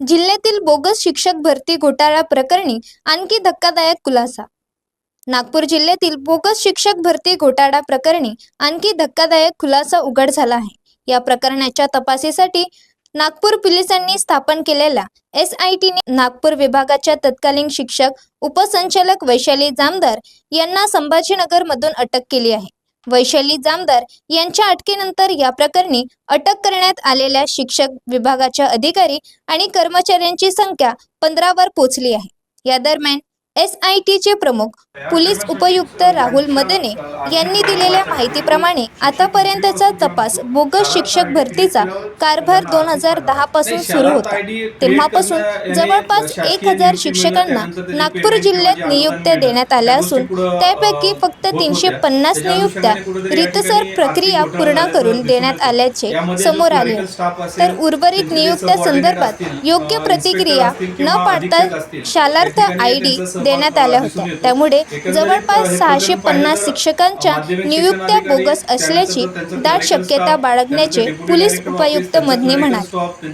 जिल्ह्यातील बोगस शिक्षक भरती घोटाळा प्रकरणी आणखी धक्कादायक खुलासा. नागपूर जिल्ह्यातील बोगस शिक्षक भरती घोटाळा प्रकरणी आणखी धक्कादायक खुलासा उघड झाला आहे. या प्रकरणाच्या तपासीसाठी नागपूर पोलिसांनी स्थापन केलेल्या एस आय टीने नागपूर विभागाच्या तत्कालीन शिक्षक उपसंचालक वैशाली जामदार यांना संभाजीनगरमधून अटक केली आहे. वैशाली जामदार यांच्या अटकेनंतर या प्रकरणी अटक करण्यात आलेल्या शिक्षक विभागाच्या अधिकारी आणि कर्मचाऱ्यांची संख्या पंधरावर पोहोचली आहे. या दरम्यान एस आय टीचे प्रमुख पोलीस उपयुक्त राहुल मदने यांनी दिलेल्या माहितीप्रमाणे आतापर्यंतचा तपास बोगस शिक्षक भरतीचा कारभार दोन हजार दहा पासून सुरू होता. तेव्हापासून जवळपास एक हजार शिक्षकांना नागपूर जिल्ह्यात नियुक्त्या देण्यात आल्या असून त्यापैकी फक्त तीनशे पन्नास नियुक्त्या रितसर प्रक्रिया पूर्ण करून देण्यात आल्याचे समोर आले. तर उर्वरित नियुक्त्या संदर्भात योग्य प्रतिक्रिया न पाडता शालार्थ आय डी देण्यात आल्या होत्या. त्यामुळे जवळपास सहाशे पन्नास शिक्षकांच्या नियुक्त्या बोगस असल्याची दाट शक्यता बाळगण्याचे पोलीस उपायुक्त मदने म्हणाले.